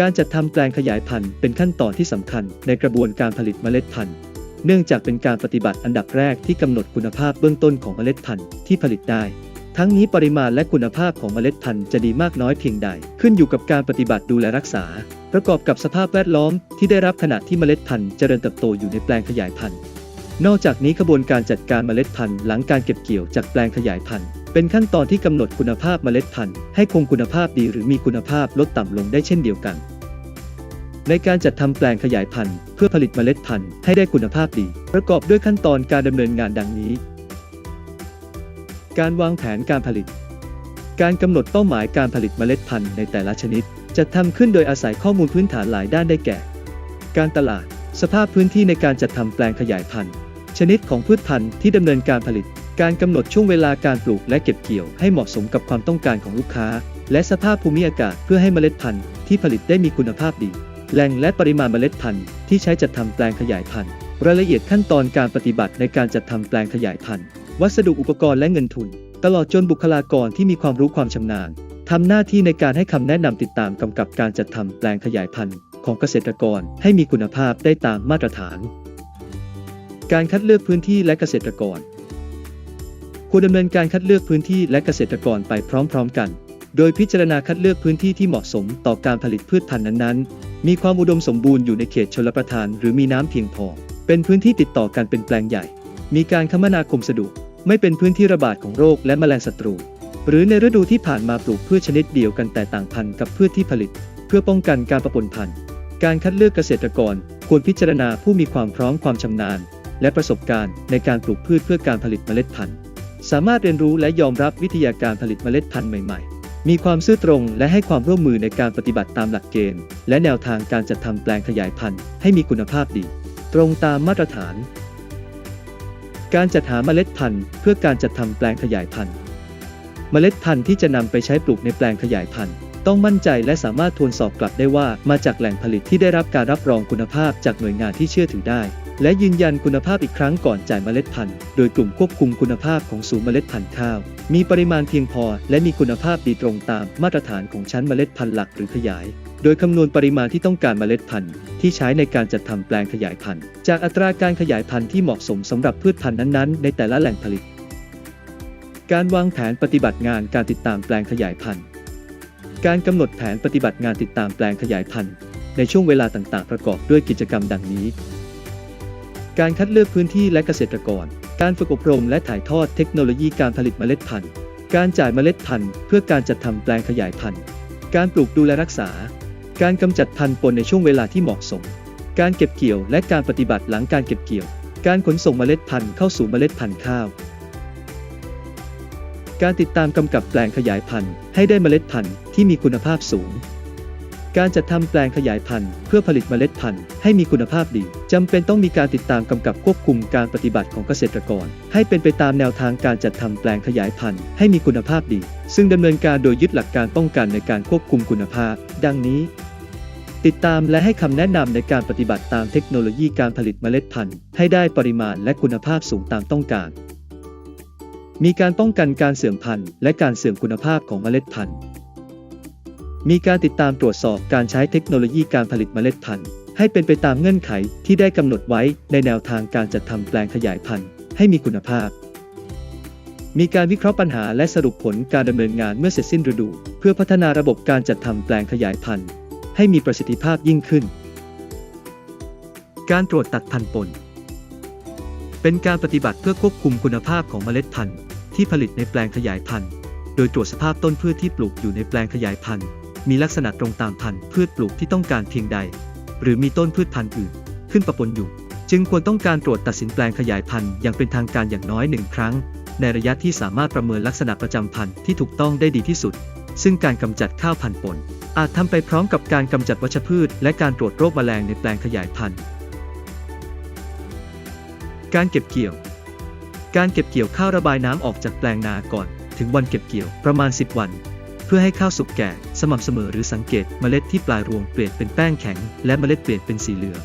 การจัดทำแปลงขยายพันธุ์เป็นขั้นตอนที่สำคัญในกระบวนการผลิตเมล็ดพันธุ์ เนื่องจากเป็นการปฏิบัติอันดับแรกที่กำหนดคุณภาพเบื้องต้นของเมล็ดพันธุ์ที่ผลิตได้ ทั้งนี้ปริมาณและคุณภาพของเมล็ดพันธุ์จะดีมากน้อยเพียงใด ขึ้นอยู่กับการปฏิบัติดูแลรักษา ประกอบกับสภาพแวดล้อมที่ได้รับขณะที่เมล็ดพันธุ์เจริญเติบโตอยู่ในแปลงขยายพันธุ์ นอกจากนี้กระบวนการจัดการเมล็ดพันธุ์หลังการเก็บเกี่ยวจากแปลงขยายพันธุ์ เป็นขั้นตอนที่กำหนดคุณภาพเมล็ดพันธุ์ให้คงคุณภาพดีหรือมีคุณภาพลดต่ำลงได้เช่นเดียวกัน ในการจัดทำแปลงขยายพันธุ์เพื่อผลิตเมล็ดพันธุ์ให้ได้คุณภาพดี ประกอบด้วยขั้นตอนการดำเนินงานดังนี้ การวางแผนการผลิต การกำหนดเป้าหมายการผลิตเมล็ดพันธุ์ในแต่ละชนิด จัดทำขึ้นโดยอาศัยข้อมูลพื้นฐานหลายด้านได้แก่ การตลาด สภาพพื้นที่ในการจัดทำแปลงขยายพันธุ์ ชนิดของพืชพันธุ์ที่ดำเนินการผลิต การกำหนดช่วงเวลาการปลูกและเก็บเกี่ยวให้เหมาะสมกับความต้องการของลูกค้า และสภาพภูมิอากาศเพื่อให้เมล็ดพันธุ์ที่ผลิตได้มีคุณภาพดี แหล่งและปริมาณเมล็ดพันธุ์ที่ใช้จัดทำแปลงขยายพันธุ์ รายละเอียดขั้นตอนการปฏิบัติในการจัดทำแปลงขยายพันธุ์ วัสดุอุปกรณ์และเงินทุน ตลอดจนบุคลากรที่มีความรู้ความชำนาญทำหน้าที่ในการให้คำแนะนำติดตามกำกับการจัดทำแปลงขยายพันธุ์ของเกษตรกรให้มีคุณภาพได้ตามมาตรฐาน การคัดเลือกพื้นที่และเกษตรกร ควรดำเนินการคัดเลือกพื้นที่และเกษตรกรไปพร้อมๆกัน โดยพิจารณาคัดเลือกพื้นที่ที่เหมาะสมต่อการผลิตพืชพันธุ์นั้นๆ มีความอุดมสมบูรณ์อยู่ในเขตชลประทาน หรือมีน้ำเพียงพอ เป็นพื้นที่ติดต่อกันเป็นแปลงใหญ่ มีการคมนาคมสะดวก ไม่เป็นพื้นที่ระบาดของโรคและแมลงศัตรู หรือในฤดูที่ผ่านมาปลูกพืชชนิดเดียวกันแต่ต่างพันธุ์กับพืชที่ผลิต เพื่อป้องกันการประปนพันธุ์ การคัดเลือกเกษตรกรควรพิจารณาผู้มีความพร้อมความชำนาญ และประสบการณ์ในการปลูกพืชเพื่อการผลิตเมล็ดพันธุ์ สามารถเรียนรู้และยอมรับวิทยาการผลิตเมล็ดพันธุ์ใหม่ ๆ มีความซื่อตรงและให้ความร่วมมือในการปฏิบัติตามหลักเกณฑ์ และแนวทางการจัดทำแปลงขยายพันธุ์ให้มีคุณภาพดี ตรงตามมาตรฐาน การจัดหาเมล็ดพันธุ์ เพื่อการจัดทำแปลงขยายพันธุ์ เมล็ดพันธุ์ที่จะนำไปใช้ปลูกในแปลงขยายพันธุ์ ต้องมั่นใจและสามารถทวนสอบกลับได้ว่ามาจากแหล่งผลิตที่ได้รับการรับรองคุณภาพจากหน่วยงานที่เชื่อถือได้ และยืนยันคุณภาพอีกครั้งก่อนจ่ายเมล็ดพันธุ์ โดยกลุ่มควบคุมคุณภาพของศูนย์เมล็ดพันธุ์ข้าว มีปริมาณเพียงพอ และมีคุณภาพดีตรงตามมาตรฐานของชั้นเมล็ดพันธุ์หลักหรือขยาย โดยคำนวณปริมาณที่ต้องการเมล็ดพันธุ์ที่ใช้ในการจัดทำแปลงขยายพันธุ์ จากอัตราการขยายพันธุ์ที่เหมาะสมสำหรับพืชพันธุ์นั้นๆ ในแต่ละแหล่งผลิต การวางแผนปฏิบัติงานการติดตามแปลงขยายพันธุ์ การกำหนดแผนปฏิบัติงานติดตามแปลงขยายพันธุ์ ในช่วงเวลาต่างๆ ประกอบด้วยกิจกรรมดังนี้ การคัดเลือกพื้นที่และเกษตรกร การฝึกอบรมและถ่ายทอดเทคโนโลยีการผลิตเมล็ดพันธุ์ การจ่ายเมล็ดพันธุ์ เพื่อการจัดทำแปลงขยายพันธุ์ การปลูกดูแลรักษา การกำจัดพันธุ์ปนในช่วงเวลาที่เหมาะสม การเก็บเกี่ยวและการปฏิบัติหลังการเก็บเกี่ยว การขนส่งเมล็ดพันธุ์เข้าสู่เมล็ดพันธุ์ข้าว การติดตามกำกับแปลงขยายพันธุ์ให้ได้เมล็ดพันธุ์ที่มีคุณภาพสูง การจัดทำแปลงขยายพันธุ์เพื่อผลิตเมล็ดพันธุ์ให้มีคุณภาพดีจำเป็นต้องมีการติดตามกำกับควบคุมการปฏิบัติของเกษตรกร ให้เป็นไปตามแนวทางการจัดทำแปลงขยายพันธุ์ให้มีคุณภาพดี ซึ่งดำเนินการโดยยึดหลักการป้องกันในการควบคุมคุณภาพ ดังนี้ ติดตามและให้คำแนะนำในการปฏิบัติตามเทคโนโลยีการผลิตเมล็ดพันธุ์ให้ได้ปริมาณและคุณภาพสูงตามต้องการ มีการป้องกันการเสื่อมพันธุ์และการเสื่อมคุณภาพของเมล็ดพันธุ์ มีการติดตามตรวจสอบการใช้เทคโนโลยีการผลิตเมล็ดพันธุ์ ให้เป็นไปตามเงื่อนไขที่ได้กำหนดไว้ในแนวทางการจัดทำแปลงขยายพันธุ์ให้มีคุณภาพ มีการวิเคราะห์ปัญหาและสรุปผลการดำเนินงานเมื่อเสร็จสิ้นฤดู เพื่อพัฒนาระบบการจัดทำแปลงขยายพันธุ์ ให้มีประสิทธิภาพยิ่งขึ้น การตรวจตัดพันธุ์ปนเป็นการปฏิบัติเพื่อควบคุมคุณภาพของเมล็ดพันธุ์ ที่ผลิตในแปลงขยายพันธุ์ โดยตรวจสภาพต้นพืชที่ปลูกอยู่ในแปลงขยายพันธุ์ มีลักษณะตรงตามพันธุ์พืชปลูกที่ต้องการเพียงใด หรือมีต้นพืชพันธุ์อื่น ขึ้นปะปนอยู่ จึงควรต้องการตรวจตัดสินแปลงขยายพันธุ์อย่างเป็นทางการอย่างน้อยหนึ่งครั้ง ในระยะที่สามารถประเมินลักษณะประจำพันธุ์ที่ถูกต้องได้ดีที่สุด ซึ่งการกำจัดข้าวพันธุ์ปนอาจทำไปพร้อมกับการกำจัดวัชพืช และการตรวจโรคแมลงในแปลงขยายพันธุ์ การเก็บเกี่ยว การเก็บเกี่ยวข้าวระบายน้ำออกจากแปลงนาก่อน ถึงวันเก็บเกี่ยวประมาณ 10 วัน เพื่อให้ข้าวสุกแก่ สม่ำเสมอหรือสังเกตเมล็ดที่ปลายรวงเปลี่ยนเป็นแป้งแข็ง และเมล็ดเปลี่ยนเป็นสีเหลือง